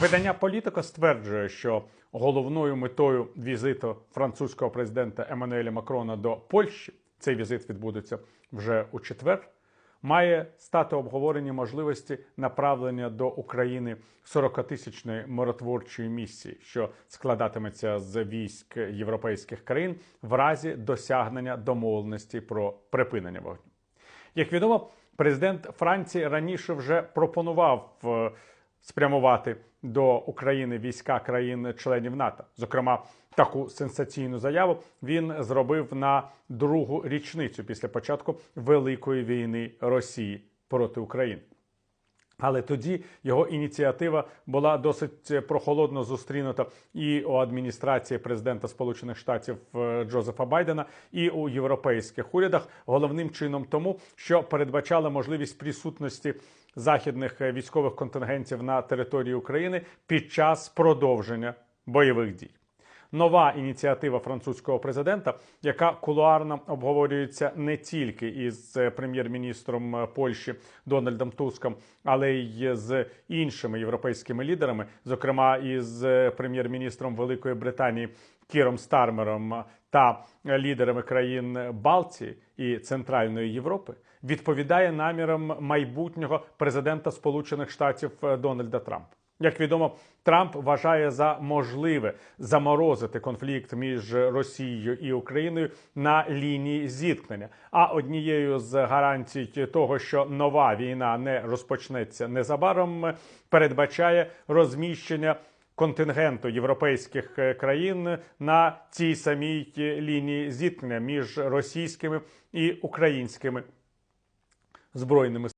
Видання Політика стверджує, що головною метою візиту французького президента Еммануеля Макрона до Польщі цей візит відбудеться вже у четвер. Має стати обговорення можливості направлення до України 40-тисячної миротворчої місії, що складатиметься з військ європейських країн в разі досягнення домовленості про припинення вогню. Як відомо, президент Франції раніше вже пропонував е, спрямувати до України війська країн-членів НАТО. Зокрема, таку сенсаційну заяву він зробив на другу річницю після початку Великої війни Росії проти України. Але тоді його ініціатива була досить прохолодно зустрінута і у адміністрації президента Сполучених Штатів е, Джозефа Байдена, і у європейських урядах. Головним чином тому, що передбачала можливість присутності західних е, військових контингентів на території України під час продовження бойових дій. Нова ініціатива французького президента, яка кулуарно обговорюється не тільки із е, прем'єр-міністром е, Польщі Дональдом Туском, але й з іншими європейськими лідерами, зокрема із е, прем'єр-міністром Великої Британії Кіром Стармером та лідерами країн Балтії і Центральної Європи, відповідає намірам майбутнього президента Сполучених Штатів Дональда Трампа. Як відомо, Трамп вважає за можливе заморозити конфлікт між Росією і Україною на лінії зіткнення. А однією з гарантій того, що нова війна не розпочнеться незабаром, передбачає розміщення контингенту європейських е, країн на цій самій лінії зіткнення між російськими і українськими збройними